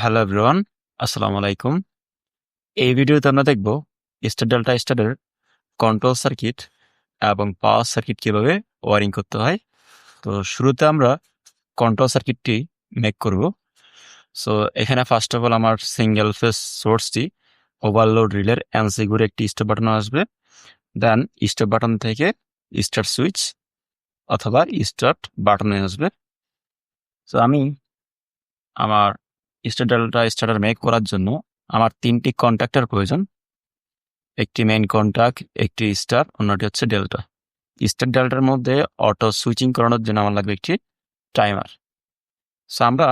Hello everyone, আসসালামু আলাইকুম। এই ভিডিওতে আমরা দেখব স্টার ডেল্টা স্টারের কন্ট্রোল সার্কিট এবং পাওয়ার সার্কিট কীভাবে ওয়ারিং করতে হয়। তো শুরুতে আমরা কন্ট্রোল সার্কিটটি মেক করব। সো এখানে ফার্স্ট অফ অল আমার সিঙ্গেল ফেস সোর্সটি ওভারলোড রিলের এনসি ঘুরে একটি স্টপ বাটন আসবে। দেন স্টপ বাটন থেকে স্টার্ট সুইচ অথবা স্টার্ট বাটনে আসবে। সো আমি আমার স্টার ডেল্টা স্টার্টার মেক করার জন্য আমার তিনটি কন্ট্যাক্টের প্রয়োজন। একটি মেইন কন্ট্যাক্ট একটি স্টার অন্যটি হচ্ছে ডেল্টা স্টার ডেল্টার মধ্যে অটো সুইচিং করানোর জন্য আমার লাগবে একটি টাইমার সো আমরা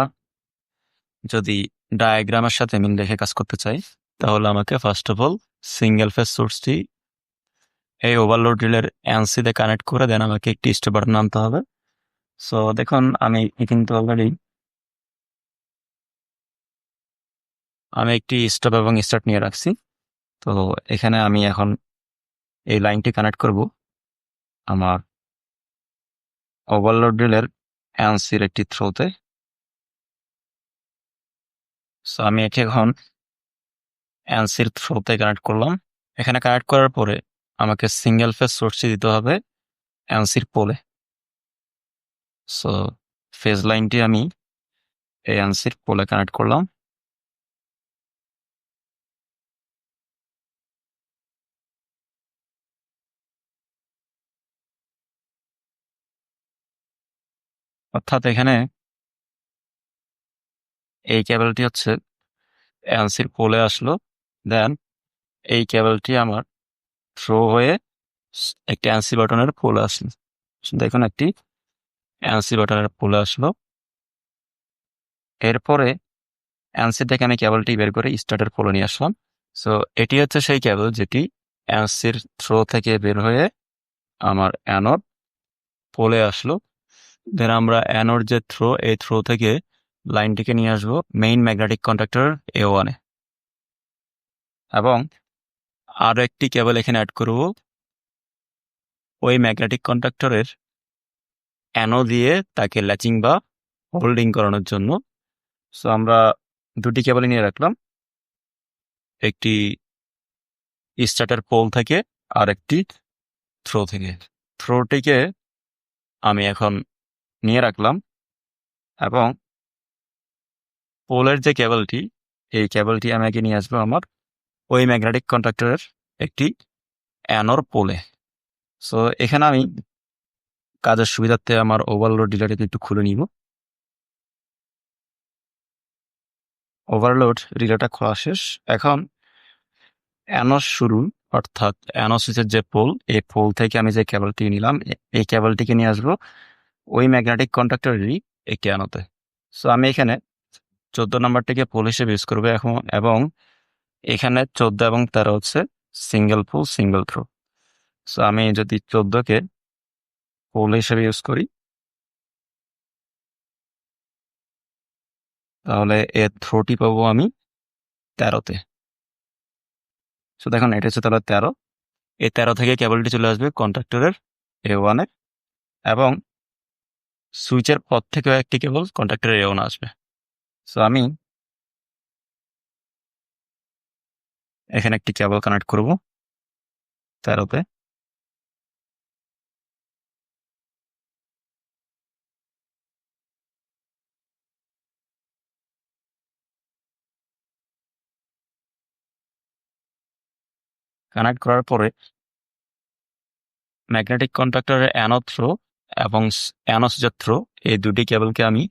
যদি ডায়াগ্রামের সাথে মিল রেখে কাজ করতে চাই, তাহলে আমাকে first of all single phase সোর্সটি এই ওভারলোড রিলের এনসিতে কানেক্ট করে দেন, আমাকে একটি স্টেপ বাটন আনতে হবে। সো দেখুন, আমি কিন্তু অলরেডি আমি একটি স্টপ এবং স্টার্ট নিয়ে রাখছি। তো এখানে আমি এখন এই লাইনটি কানেক্ট করব। আমার ওভারলোড ড্রিলের অ্যান্সির একটি থ্রোতে সো আমি একে এখন অ্যান্সির থ্রোতে কানেক্ট করলাম। এখানে কানেক্ট করার পরে আমাকে সিঙ্গেল ফেস সোর্সটি দিতে হবে অ্যান্সির পোলে সো ফেজ লাইনটি আমি এই অ্যান্সির পোলে কানেক্ট করলাম। অর্থাৎ এখানে এই কেবলটি হচ্ছে এনসির পোলে আসলো। দেন এই কেবলটি আমার থ্রো হয়ে একটি এনসি বাটনের পোলে আসলো। দেখুন একটি এনসি বাটনের পোলে আসলো। এরপরে এনসি থেকে আমি কেবলটি বের করে স্টার্টের পোলে নিয়ে আসলাম। সো এটি হচ্ছে সেই ক্যাবেল যেটি এনসির থ্রো থেকে বের হয়ে আমার অ্যানোড পোলে আসলো। দেন আমরা অ্যানোর যে থ্রো এই থ্রো থেকে লাইনটিকে নিয়ে আসব মেইন ম্যাগনেটিক কন্ট্রাক্টর এ। ওয়ানে এবং আরও একটি কেবল এখানে অ্যাড করব। ওই ম্যাগনেটিক কন্ট্রাক্টরের অ্যানো দিয়ে তাকে ল্যাচিং বা হোল্ডিং করানোর জন্য। সো আমরা দুটি কেবল নিয়ে রাখলাম। একটি স্টার্টার পোল থেকে আর একটি থ্রো থেকে থ্রোটিকে আমি এখন নিয়ে রাখলাম এবং পোলের যে কেবলটি, এই কেবলটি আমি আগে নিয়ে আসব আমার ওই ম্যাগনেটিক কন্ট্রাক্টরের একটি অ্যানোর পোলে। সো এখানে আমি কাজের সুবিধার্থে আমার ওভারলোড ডিলারটিকে একটু খুলে নিব। ওভারলোড রিলেটা খোলা শেষ। এখন অ্যানোর শুরু, অর্থাৎ অ্যানো সুইচের যে পোল, এই পোল থেকে আমি যে কেবলটি নিলাম এই কেবলটিকে নিয়ে আসব ওই ম্যাগনেটিক কন্ট্রাক্টরেরই একটি অ্যানোতে সো আমি এখানে চোদ্দ নাম্বারটিকে পোল হিসেবে ইউজ করব এখন, এবং এখানে চোদ্দ এবং তেরো হচ্ছে single pole single throw so আমি যদি চোদ্দকে পোল হিসেবে ইউজ করি, তাহলে এর থ্রোটি পাবো আমি তেরোতে। সো দেখুন, এটা হচ্ছে তাহলে তেরো। এই তেরো থেকে কেবলটি চলে আসবে কন্ট্রাক্টরের এ ওয়ানে এবং সুইচের পর থেকেও একটি কেবল কন্ট্রাক্টরের এ ওয়ান আসবে। সো আমি এখানে একটি কেবল কানেক্ট করব। তেরোতে কানেক্ট করার পরে ম্যাগনেটিক কন্ট্রাক্টরের অ্যানো থ্রো এবং অ্যানোসিজার থ্রো এই দুটি কেবলকে আমি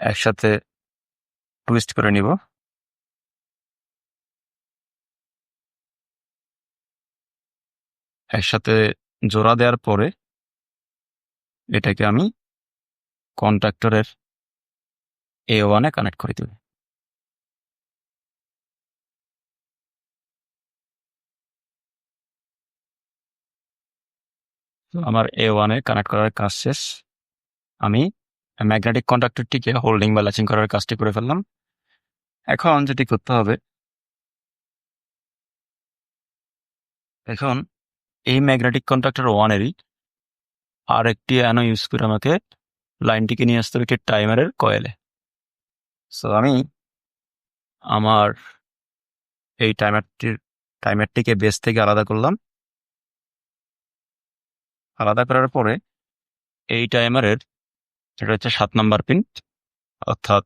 একসাথে টুইস্ট করে নিব। একসাথে জোড়া দেওয়ার পরে এটাকে আমি কন্ট্রাক্টরের এ ওয়ানে কানেক্ট করে দেব। আমার এ ওয়ানে কানেক্ট করার কাজ শেষ। আমি ম্যাগনেটিক কন্ডাক্টরটিকে হোল্ডিং বা ল্যাচিং করার কাজটি করে ফেললাম। এখন যেটি করতে হবে, এখন এই ম্যাগনেটিক কন্ডাক্টর ওয়ানেরই আর একটি অ্যানো ইউজ করে আমাকে লাইনটিকে নিয়ে আসতে হবে একটি টাইমারের কয়েলে সো আমি আমার এই টাইমারটির টাইমারটিকে বেস থেকে আলাদা করলাম। আলাদা করার পরে এই টাইমারের এটা হচ্ছে সাত নাম্বার পিন অর্থাৎ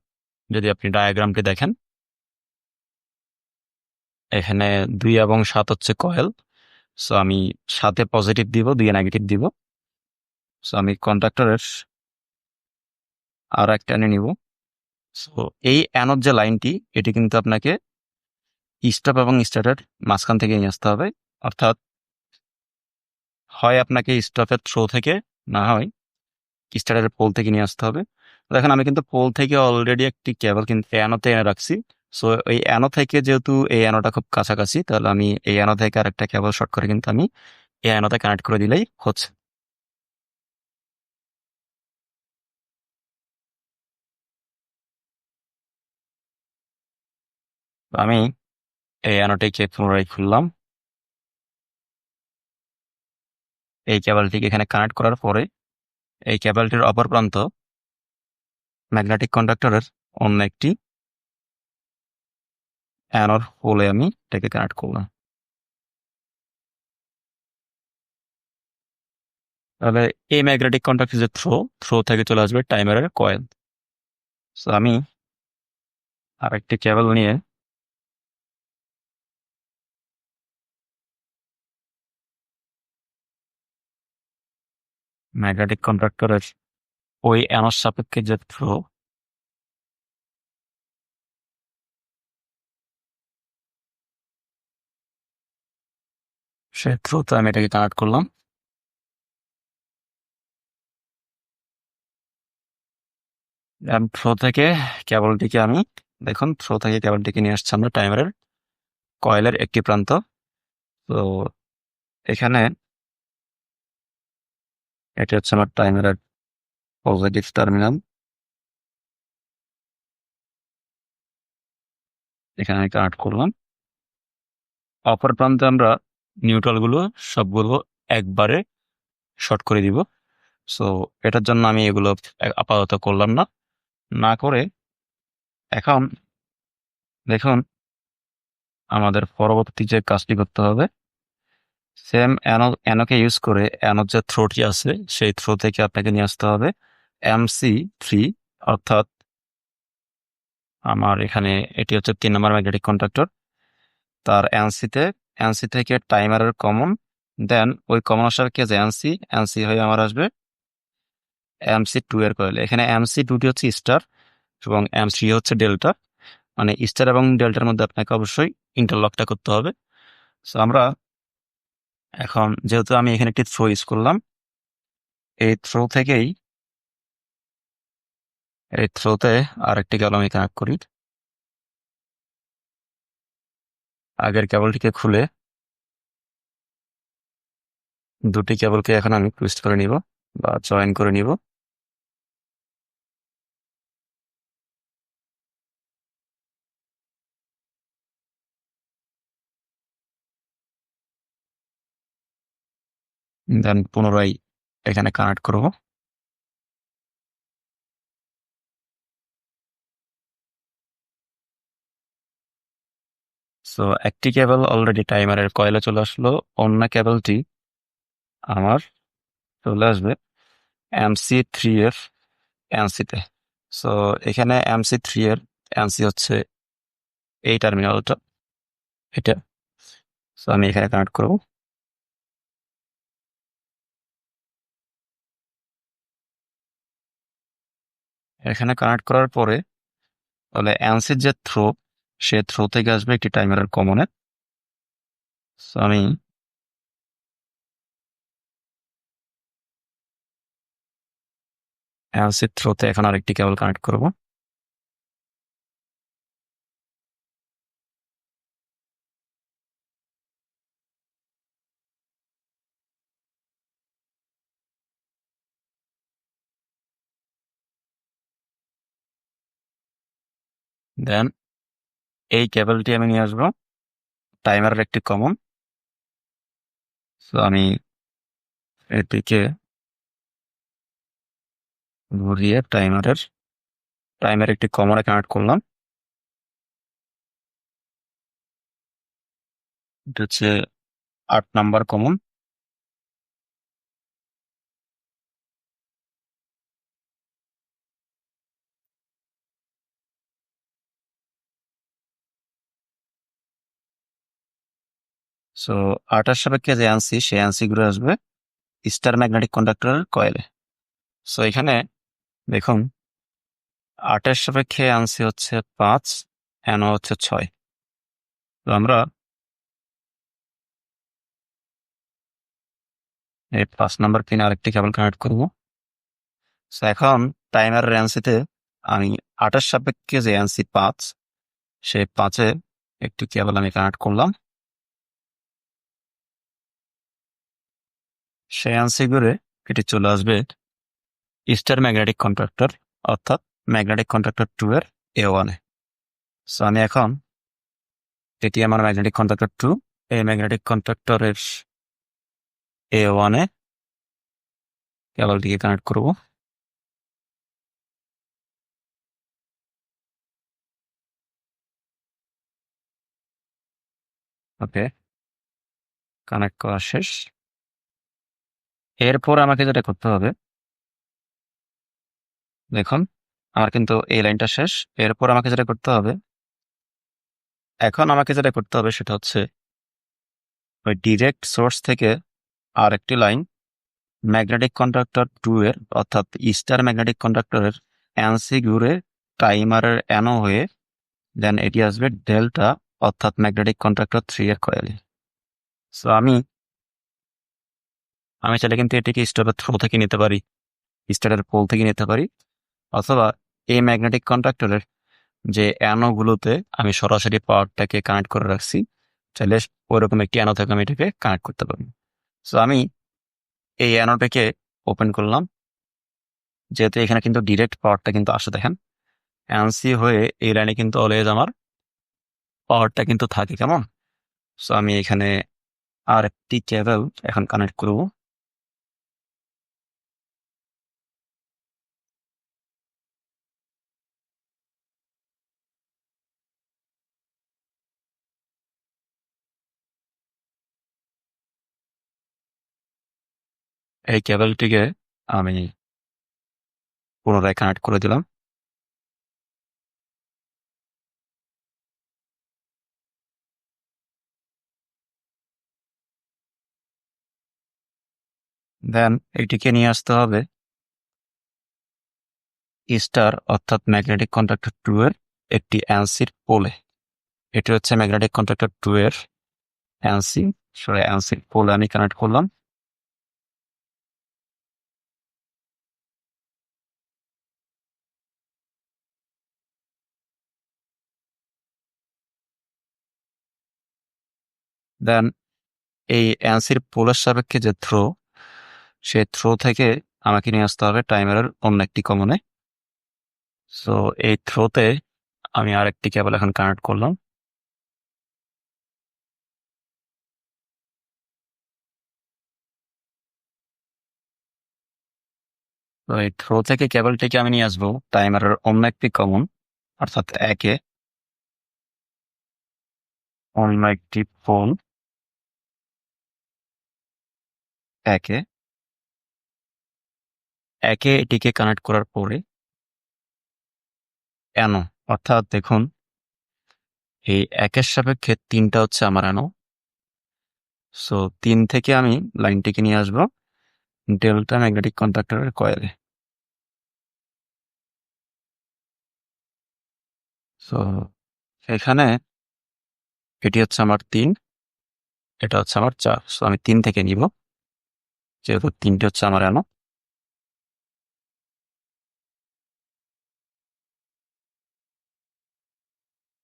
যদি আপনি ডায়াগ্রামটি দেখেন, এখানে দুই এবং সাত হচ্ছে কয়েল সো আমি সাতে পজিটিভ দিব দুইয়ে নেগেটিভ দিব সো আমি কন্ট্রাক্টরের আর একটা এনে নিব সো এই অ্যানোর যে লাইনটি এটি কিন্তু আপনাকে স্টপ এবং স্টার্টের মাঝখান থেকে নিয়ে আসতে হবে, অর্থাৎ হয় আপনাকে স্টপের থ্রো থেকে, না হয় স্টার্টের পোল থেকে নিয়ে আসতে হবে। দেখেন, আমি কিন্তু পোল থেকে অলরেডি একটি কেবল কিন্তু অ্যানোতে এনে রাখছি। সো এই অ্যানো থেকে যেহেতু এই অ্যানোটা খুব কাছাকাছি, তাহলে আমি এই অ্যানো থেকে আর একটা কেবল শর্ট করে কিন্তু আমি এই অ্যানোতে কানেক্ট করে দিলেই হচ্ছে। আমি এই অ্যানোটিকে পুনরায় খুললাম। এই কেবলটিকে এখানে কানেক্ট করার পরে এই কেবলটির অপর প্রান্ত ম্যাগনেটিক কন্ডাক্টরের অন্য একটি অ্যানোর পোলে আমি এটাকে কানেক্ট করলাম। তাহলে এই ম্যাগনেটিক কন্ট্যাক্ট যে থ্রো থ্রো থেকে চলে আসবে টাইমারের কয়েল সো আমি আরেকটি কেবল নিয়ে ম্যাগনেটিক কন্ট্রাক্টরের ওই অ্যানোর সাপেক্ষে যে থ্রো সে থ্রোতে আমি এটাকে কানেক্ট করলাম। থ্রো থেকে কেবলটিকে আমি, দেখুন থ্রো থেকে কেবলটিকে নিয়ে আসছি আমরা টাইমারের কয়েলের একটি প্রান্ত। তো এখানে এটি হচ্ছে আমার টাইমারের পজিটিভ টার্মিনাল এখানে আমি কানেক্ট করলাম। অপর প্রান্তে আমরা নিউট্রালগুলো সবগুলো একবারে শর্ট করে দিব। সো এটার জন্য আমি এগুলো আপাতত করলাম না। না করে এখন দেখুন, আমাদের পরবর্তী যে কাজটি করতে হবে সেম অ্যানো অ্যানোকে ইউজ করে অ্যানোর যে থ্রোটি আছে, সেই থ্রো থেকে আপনাকে নিয়ে আসতে হবে এমসি থ্রি অর্থাৎ আমার এখানে এটি হচ্ছে তিন নম্বর ম্যাগনেটিক কন্ট্রাক্টর তার এনসিতে এনসি থেকে টাইমারের কমন দেন ওই কমন আসার কেস এনসি এনসি হয়ে আমার আসবে এমসি টু এর কয়েল এখানে এমসি টুটি হচ্ছে স্টার এবং এম থ্রি হচ্ছে ডেল্টা মানে স্টার এবং ডেল্টার মধ্যে আপনাকে অবশ্যই ইন্টারলকটা করতে হবে। সো আমরা এখন যেহেতু আমি এখানে একটি থ্রো ইউজ করলাম, এই থ্রো থেকেই, এই থ্রোতে আরেকটি কেবল আমি কানেক্ট করি। আগের কেবলটিকে খুলে দুটি কেবলকে এখন আমি টুইস্ট করে নিব বা জয়েন করে নিব। দেন পুনরায় এখানে কানেক্ট করব। সো একটি কেবল অলরেডি টাইমারের কয়েলে চলে আসলো, অন্য কেবলটি আমার চলে আসবে এমসি থ্রি এর এনসিতে সো এখানে এমসি থ্রি এর এনসি হচ্ছে এই টার্মিনালটা এটা। সো আমি এখানে কানেক্ট করব। এখানে কানেক্ট করার পরে, তাহলে অ্যান্সির যে থ্রো সে থ্রো থেকে আসবে একটি টাইমারের কমনে সো আমি অ্যান্সির থ্রোতে এখন আরেকটি কেবল কানেক্ট করব। দেন এই কেবলটি আমি নিয়ে আসব। টাইমারের একটি কমন। সো আমি এটিকে ঘুরিয়ে টাইমারের টাইমার একটি কমনে কানেক্ট করলাম। এটা হচ্ছে আট নাম্বার কমন। সো আটার সাপেক্ষে যে আনসি সেই আনসি ঘুরে আসবে স্টার ম্যাগনেটিক কন্ডাক্টরের কয়েলে। সো এখানে দেখুন আটের সাপেক্ষে আনসি হচ্ছে পাঁচ এনও হচ্ছে ছয়। তো আমরা এই পাঁচ নাম্বার পিনে আরেকটি কেবল কানেক্ট করব। সো এখন টাইমারের অ্যান্সিতে আমি আটের সাপেক্ষে যে অ্যান্সি পাঁচ, সেই পাঁচে একটি কেবল আমি কানেক্ট করলাম। সেই অ্যান্সি ঘুরে এটি চলে আসবে ইস্টার ম্যাগনেটিক কন্ট্রাক্টর, অর্থাৎ ম্যাগনেটিক কন্ট্রাক্টর টু এর এ। ওয়ানে সো আমি এখন এটি আমার ম্যাগনেটিক কন্ট্রাক্টর টু, এই ম্যাগনেটিক কন্ট্রাক্টরের এ ওয়ানে কেবলটিকে কানেক্ট করব। ওকে, কানেক্ট করা শেষ। এরপর আমাকে যেটা করতে হবে, দেখুন, আমার কিন্তু এই লাইনটা শেষ। এরপর আমাকে যেটা করতে হবে, এখন আমাকে যেটা করতে হবে সেটা হচ্ছে, ওই ডিরেক্ট সোর্স থেকে আর একটি লাইন ম্যাগনেটিক কন্ডাক্টর টু এর, অর্থাৎ ইস্টার ম্যাগনেটিক কন্ডাক্টরের অ্যানসি ঘুরে টাইমারের অ্যানো হয়ে দেন এটি আসবে ডেল্টা অর্থাৎ ম্যাগনেটিক কন্ট্রাক্টর থ্রি এর কয়েলে সো আমি আমি চাইলে কিন্তু এটিকে স্টারের থ্রো থেকে নিতে পারি, স্টারের পোল থেকে নিতে পারি, অথবা এই ম্যাগনেটিক কন্ডাক্টরের যে অ্যানোগুলোতে আমি সরাসরি পাওয়ারটাকে কানেক্ট করে রাখছি, চাইলে ওইরকম একটি অ্যানো থেকে আমি এটাকে কানেক্ট করতে পারি। সো আমি এই অ্যানোটাকে ওপেন করলাম। যেহেতু এখানে কিন্তু ডিরেক্ট পাওয়ারটা কিন্তু আসে, দেখেন। অ্যানসি হয়ে এই লাইনে কিন্তু অলওয়েজ আমার পাওয়ারটা কিন্তু থাকে, কেমন? সো আমি এখানে আর একটি কেবল এখন কানেক্ট করব। এই কেবলটিকে আমি পুনরায় কানেক্ট করে দিলাম। দেন এটিকে নিয়ে আসতে হবে স্টার অর্থাৎ ম্যাগনেটিক কন্ট্রাক্টর টু এর একটি অ্যান্সির পোলে। এটি হচ্ছে ম্যাগনেটিক কন্ট্রাক্টর টু এর অ্যান্সি সরি অ্যান্সির পোলে আমি কানেক্ট করলাম। দেন এই অ্যান্সির পোলের সাপেক্ষে যে থ্রো সে থ্রো থেকে আমাকে নিয়ে আসতে হবে টাইমারের অন্য একটি কমনে। সো এই থ্রোতে আমি আরেকটি কেবল এখন কানেক্ট করলাম। এই থ্রো থেকে কেবলটিকে আমি নিয়ে আসব টাইমারের অন্য একটি কমন, অর্থাৎ একে। অন্য একটি ফোন একে। একে এটিকে কানেক্ট করার পরে অ্যানো, অর্থাৎ দেখুন, এই একের সাপেক্ষে তিনটা হচ্ছে আমার অ্যানো। সো, তিন থেকে আমি লাইনটিকে নিয়ে আসব ডেল্টা ম্যাগনেটিক কন্ট্রাক্টরের কয়েলে। সো, এখানে এটি হচ্ছে আমার তিন, এটা হচ্ছে আমার চার। সো, আমি তিন থেকে নিব। যেহেতু তিনটে হচ্ছে আমার অ্যানো।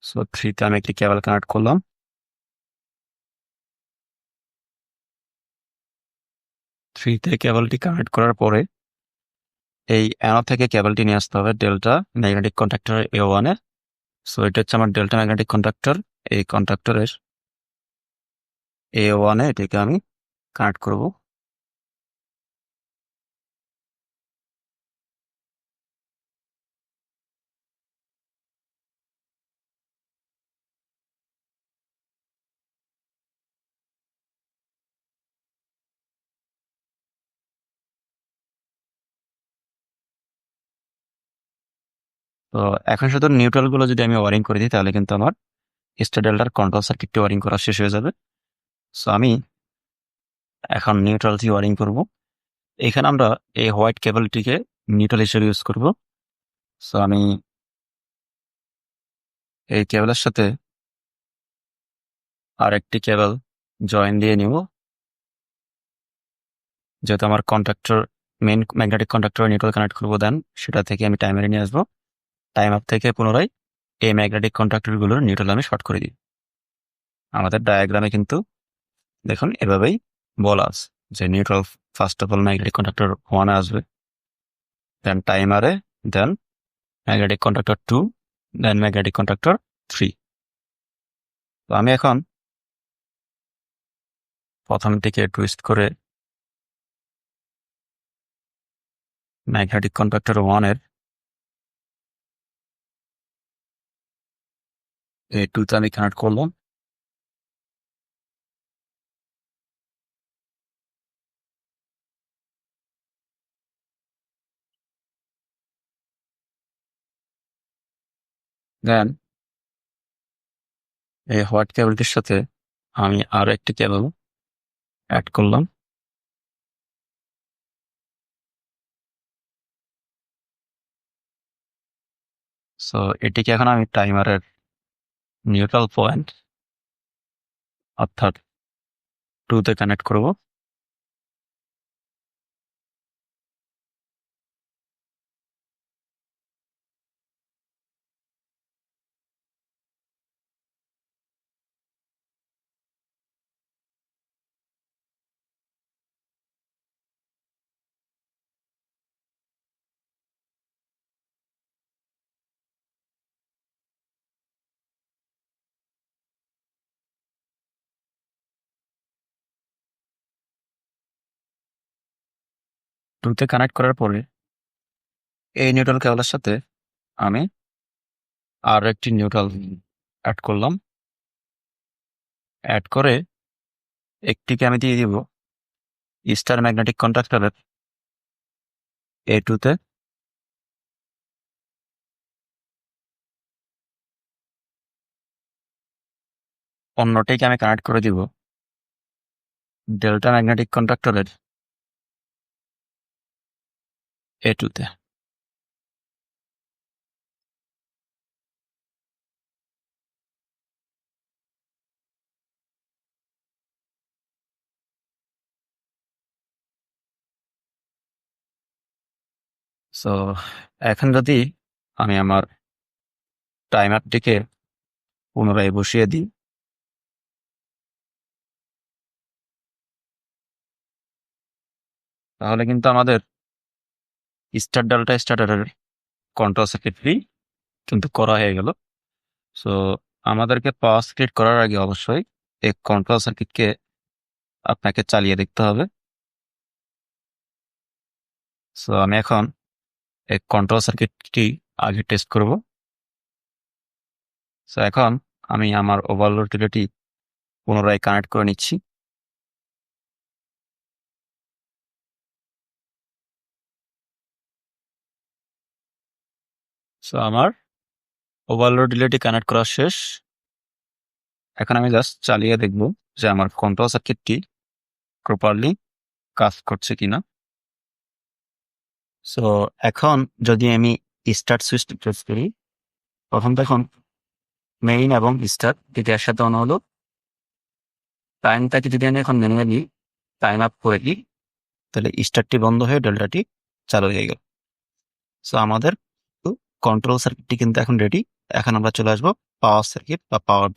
সো থ্রিতে আমি একটি কেবল কানেক্ট করলাম। থ্রিতে কেবলটি কানেক্ট করার পরে এই অ্যানো থেকে কেবলটি নিয়ে আসতে হবে ডেল্টা ম্যাগনেটিক কন্ট্রাক্টর এ ওয়ানে সো এটা হচ্ছে আমার ডেল্টা ম্যাগনেটিক কন্ট্রাক্টর এই কন্ট্রাক্টরের এ ওয়ানে এটিকে আমি কানেক্ট করব। তো এখন শুধু নিউট্রালগুলো যদি আমি ওয়ারিং করে দিই, তাহলে কিন্তু আমার স্টার ডেল্টার কন্ট্রোল সার্কিটটি ওয়ারিং করা শেষ হয়ে যাবে। সো আমি এখন নিউট্রাল দিয়ে ওয়ারিং করব। এখানে আমরা এই হোয়াইট কেবলটিকে নিউট্রাল হিসেবে ইউজ করব। সো আমি এই কেবলের সাথে আর একটি কেবল জয়েন দিয়ে নিব। যেহেতু আমার contactor main magnetic contactor neutral connect করব দেন সেটা থেকে আমি টাইমারে নিয়ে আসব। টাইম আপ থেকে পুনরায় এই ম্যাগনেটিক কন্ট্রাক্টরগুলোর নিউট্রাল আমি শর্ট করে দিই। আমাদের ডায়াগ্রামে কিন্তু দেখুন এভাবেই বলা আছে যে neutral first of all magnetic contactor ওয়ানে আসবে then টাইমারে then magnetic contactor two then magnetic contactor three তো আমি এখন প্রথম থেকে টুইস্ট করে ম্যাগনেটিক কন্ট্রাক্টর ওয়ানের এই টুতে আমি কানেক্ট করলাম। দেন, এই হোয়াইট কেবলটির সাথে আমি আরও একটি কেবল অ্যাড করলাম। সো এটিকে এখন আমি টাইমারের নিউট্রাল পয়েন্ট অর্থাৎ টুতে কানেক্ট করব। টুতে কানেক্ট করার পরে এই নিউট্রাল কেবলের সাথে আমি আর একটি নিউট্রাল অ্যাড করলাম। অ্যাড করে একটিকে আমি দিয়ে দিব স্টার ম্যাগনেটিক কন্ট্রাক্টরের এ টুতে অন্যটিকে আমি কানেক্ট করে দিব ডেল্টা ম্যাগনেটিক কন্ট্রাক্টরের এ টুতে সো এখন যদি আমি আমার টাইমারটিকে পুনরায় বসিয়ে দিই। তাহলে কিন্তু আমাদের স্টার ডালটা স্টার্টারের কন্ট্রোল সার্কিটটি কিন্তু করা হয়ে গেল। সো আমাদেরকে পাওয়ার সার্কিট করার আগে অবশ্যই এই কন্ট্রোল সার্কিটকে আপনাকে চালিয়ে দেখতে হবে। সো আমি এখন এই কন্ট্রোল সার্কিটটি আগে টেস্ট করব। সো এখন আমি আমার ওভারলোড রিলেটি পুনরায় কানেক্ট করে নিচ্ছি। সো আমার ওভারলোড রিলেটি কানেক্ট করা শেষ। এখন আমি জাস্ট চালিয়ে দেখব যে আমার কন্ট্রোল সার্কিটটি প্রপারলি কাজ করছে কিনা। সো এখন যদি আমি স্টার্ট সুইচ প্রেস করি, প্রথম দেখুন মেইন এবং স্টার্ট দুটি একসাথে অন হলো। টাইমটাকে যদি আমি এখন ম্যানুয়ালি টাইম আপ করে দিই, তাহলে স্টার্টটি বন্ধ হয়ে ডেল্টাটি চালু হয়ে গেল। সো আমাদের কন্ট্রোল সার্কিটটি কিন্তু এখন রেডি এখন আমরা চলে আসব পাওয়ার সার্কিট বা পাওয়ার